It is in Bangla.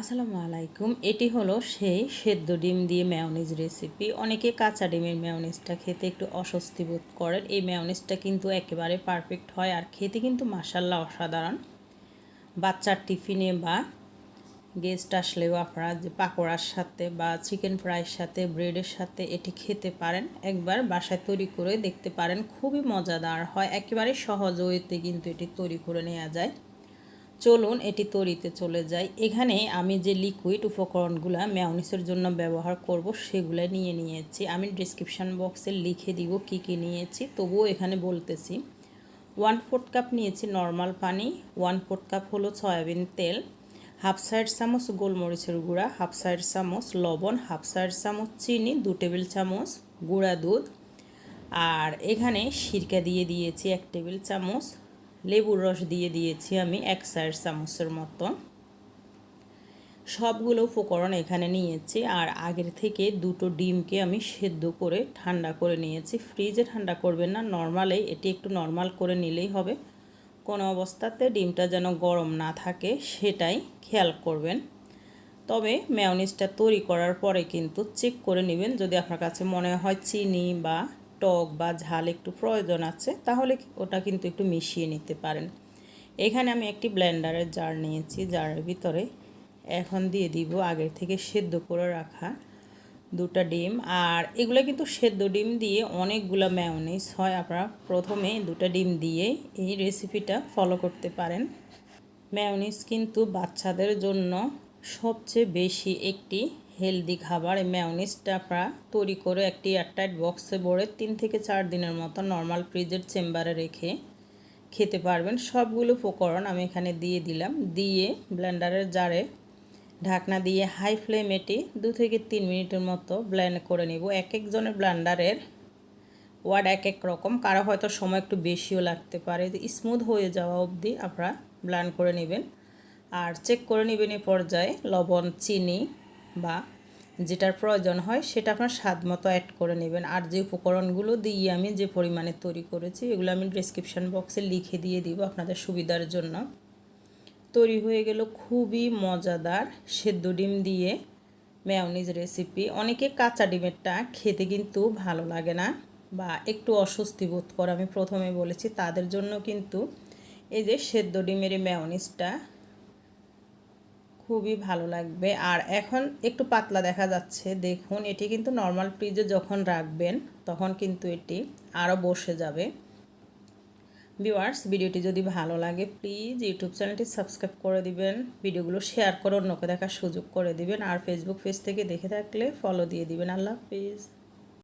আসসালামু আলাইকুম। এটি হলো সেই সেদ্ধ ডিম দিয়ে ম্যাওনিজ রেসিপি অনেকে কাঁচা ডিমের ম্যাওনিজটা খেতে একটু অস্বস্তি বোধ করেন। এই ম্যাওনিজটা কিন্তু একেবারে পারফেক্ট হয় আর খেতে কিন্তু মাসাল্লাহ অসাধারণ। বাচ্চার টিফিনে বা গেস্ট আসলেও আপনারা যে পাকোড়ার সাথে বা চিকেন ফ্রাইয়ের সাথে ব্রেডের সাথে এটি খেতে পারেন। একবার বাসায় তৈরি করে দেখতে পারেন। খুবই মজাদার হয়। একেবারে সহজ ওয়েতে কিন্তু এটি তৈরি করে নেওয়া যায়। চলুন এটি তৈরিতে চলে যাই। এখানে আমি যে লিকুইড উপকরণগুলো ম্যাওনিসের জন্য ব্যবহার করব, সেগুলো নিয়ে নিয়েছি। আমি ডিসক্রিপশান বক্সে লিখে দিব কি কি নিয়েছি। তবুও এখানে বলতেছি ওয়ান ফোর্থ কাপ নিয়েছি নর্মাল পানি ওয়ান ফোর্থ কাপ হলো সয়াবিন তেল হাফ সাইড চামচ গোলমরিচের গুঁড়া হাফ সাইড চামচ লবণ হাফ সাইড চামচ চিনি, দু টেবিল চামচ গুঁড়া দুধ। আর এখানে সিরকা দিয়ে দিয়েছি এক টেবিল চামচ লেবুর রস দিয়ে দিয়েছি আমি এক সাইড চামচের মতো। সবগুলো উপকরণ এখানে নিয়েছি আর আগের থেকে দুটো ডিমকে আমি সেদ্ধ করে ঠান্ডা করে নিয়েছি। ফ্রিজে ঠান্ডা করবেন না, নর্মালেই, এটি একটু নর্মাল করে নিলেই হবে। কোনো অবস্থাতে ডিমটা যেন গরম না থাকে, সেটাই খেয়াল করবেন। তবে ম্যাওনিজটা তৈরি করার পরে কিন্তু চেক করে নেবেন। যদি আপনার কাছে মনে হয় চিনি বা টক বা ঝাল একটু প্রয়োজন আছে, তাহলে ওটা কিন্তু একটু মিশিয়ে নিতে পারেন। এখানে আমি একটি ব্লেন্ডারের জার নিয়েছি, জারের ভিতরে এখন দিয়ে দিব আগের থেকে সেদ্ধ করে রাখা দুটা ডিম। আর এগুলো কিন্তু সেদ্ধ ডিম দিয়ে অনেকগুলো ম্যাওনিস হয়, আপনারা প্রথমে দুটা ডিম দিয়ে এই রেসিপিটা ফলো করতে পারেন। ম্যাওনিস কিন্তু বাচ্চাদের জন্য সবচেয়ে বেশি একটি হেলদি খাবার, এই ম্যাওনিসটা তৈরি করে একটি এয়ারটাইট বক্সে ভরে তিন থেকে চার দিনের মতো নর্মাল ফ্রিজের চেম্বারে রেখে খেতে পারবেন। সবগুলো উপকরণ আমি এখানে দিয়ে দিলাম। দিয়ে ব্লেন্ডারের জারে ঢাকনা দিয়ে হাই ফ্লেম এটি দু থেকে তিন মিনিটের মতো ব্লেন্ড করে নেব। এক একজনের ব্লেন্ডারের ওয়ার্ড এক এক রকম। কারও হয়তো সময় একটু বেশিও লাগতে পারে। স্মুথ হয়ে যাওয়া অবধি আপনারা ব্লেন্ড করে নেবেন। আর চেক করে নেবেন এ পর্যায়ে লবণ, চিনি বা যেটার প্রয়োজন হয় সেটা আপনার স্বাদ মতো অ্যাড করে নেবেন। আর যে উপকরণগুলো দিয়ে আমি যে পরিমাণে তৈরি করেছি, এগুলো আমি ডিসক্রিপশান বক্সে লিখে দিয়ে দিব আপনাদের সুবিধার জন্য। তৈরি হয়ে গেল খুবই মজাদার সেদ্ধ ডিম দিয়ে ম্যাওনিজ রেসিপি অনেকে কাঁচা ডিমেরটা খেতে কিন্তু ভালো লাগে না বা একটু অস্বস্তি বোধ করে, আমি প্রথমে বলেছি, তাদের জন্য কিন্তু এই যে সেদ্ধ ডিমের এই ম্যাওনিজটা খুবই ভালো লাগবে। আর এখন একটু পাতলা দেখা যাচ্ছে, দেখুন। এটি কিন্তু নর্মাল ফ্রিজে যখন রাখবেন, তখন কিন্তু এটি আরও বসে যাবে। ভিওয়ার্স ভিডিওটি যদি ভালো লাগে প্লিজ ইউটিউব চ্যানেলটি সাবস্ক্রাইব করে দিবেন, ভিডিওগুলো শেয়ার করে অন্যকে দেখার সুযোগ করে দিবেন, আর ফেসবুক পেজ থেকে দেখে থাকলে ফলো দিয়ে দিবেন। আল্লাহ হাফিজ।